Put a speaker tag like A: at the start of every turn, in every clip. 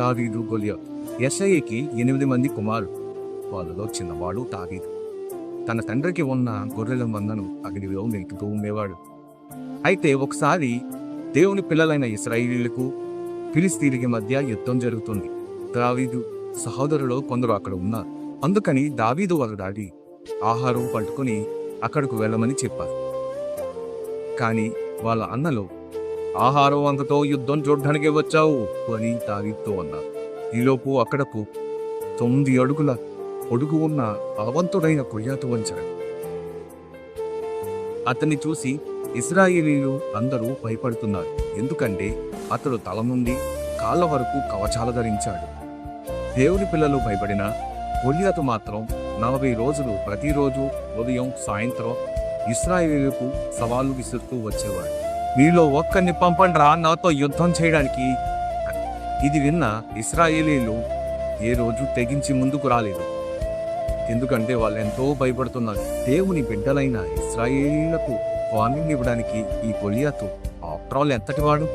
A: తావీదు గొలియా ఎస్ఐకి ఎనిమిది మంది కుమారులు. వాళ్ళలో చిన్నవాడు తావీదు తన తండ్రికి ఉన్న గొర్రెల మందను అగ్నిలో మెలుకుతూ ఉండేవాడు. అయితే ఒకసారి దేవుని పిల్లలైన ఇస్రాయిలీలకు ఫిలిస్తీన్కి మధ్య యుద్ధం జరుగుతుంది. దావీదు సహోదరులు కొందరు అక్కడ ఉన్నారు. అందుకని దావీదు వాళ్ళ డాడీ ఆహారం పట్టుకుని అక్కడకు వెళ్ళమని చెప్పారు. కానీ వాళ్ళ అన్నలు ఆహారం అంతతో యుద్ధం చూడ్డానికి వచ్చావు అని తాగితో అన్నారు ఈలోపు అక్కడకు తొమ్మిది అడుగుల పొడుగు ఉన్న బలవంతుడైన కొయ్యాతు వంచాడు. అతన్ని చూసి ఇస్రాయేలీలు అందరూ భయపడుతున్నారు. ఎందుకంటే అతడు తల నుండి కాళ్ళ వరకు కవచాలు ధరించాడు. దేవుని పిల్లలు భయపడిన గొలియాతు మాత్రం నలభై రోజులు ప్రతిరోజు ఉదయం సాయంత్రం ఇస్రాయేలీలకు సవాలు విసురుతూ వచ్చేవాడు. మీలో ఒక్కరిని పంపండ్రా నాతో యుద్ధం చేయడానికి ఇది విన్న ఇస్రాయేలీలు ఏ రోజు తెగించి ముందుకు రాలేదు. ఎందుకంటే వాళ్ళు ఎంతో భయపడుతున్నారు. దేవుని బిడ్డలైన ఇస్రాయేలీలకు వార్నింగ్ ఇవ్వడానికి ఈ కొలియాతు ఆఫ్టర్ ఎంతటి వాడు?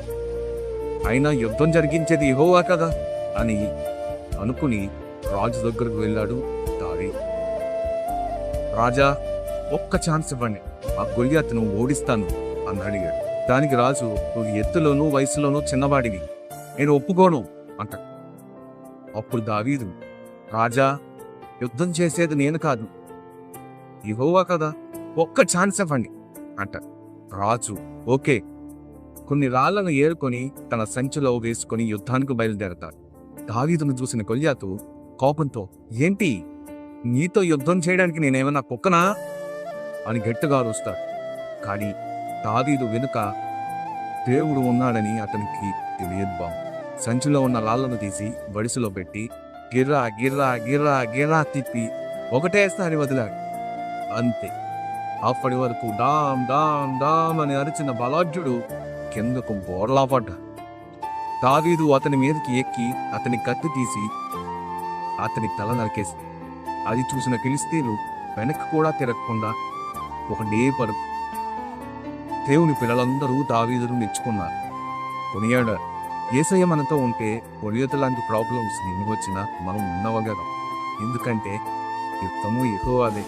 A: అయినా యుద్ధం జరిగించేది ఇహోవా కదా అని అనుకుని రాజు దగ్గరకు వెళ్ళాడు దావి రాజా ఒక్క ఛాన్స్ ఇవ్వండి. ఆ గొలియాత్ను ఓడిస్తాను అని అడిగాడు. దానికి రాజు నువ్వు ఎత్తులోనూ వయసులోనూ చిన్నవాడివి. నేను ఒప్పుకోను అంట. అప్పుడు దావీదు రాజా యుద్ధం చేసేది నేను కాదు. ఇహోవా కదా ఒక్క ఛాన్స్ ఇవ్వండి అంట. రాజు ఓకే. కొన్ని రాళ్ళను ఏరుకొని తన సంచిలో వేసుకొని యుద్ధానికి బయలుదేరతాడు. దావీదును చూసిన కొల్యాతు కోపంతో ఏంటి? నీతో యుద్ధం చేయడానికి నేనేమన్నా కుక్కనా? అని గట్టిగా అరుస్తాడు. కానీ దావీదు వెనుక దేవుడు ఉన్నాడని అతనికి తెలియద్బాం సంచిలో ఉన్న రాళ్ళను తీసి బడిసులో పెట్టి గిర్రా గిర్రా గిర్రా గిర్రా తిప్పి ఒకటేసారి వదిలాడు. అంతే. అప్పటి వరకు డామ్ డామ్ డామ్ అని అరిచిన బలాఢ్యుడు కిందకు బోర్లా పడ్డా తావీదు అతని మీదకి ఎక్కి అతని కత్తి తీసి అతని తల నరికేసి అది చూసిన ఫిలిస్తీన్లు వెనక్కి కూడా తిరగకుండా ఒకటే పరుగు దేవుని పిల్లలందరూ దావీదును మెచ్చుకున్నారు. కొనియాడారు ఏసయ్య మనతో ఉంటే కొనియత లాంటి ప్రాబ్లమ్స్ ఎన్ని వచ్చినా మనం ఉన్నవగలం ఎందుకంటే యుద్ధము ఎక్కువ అదే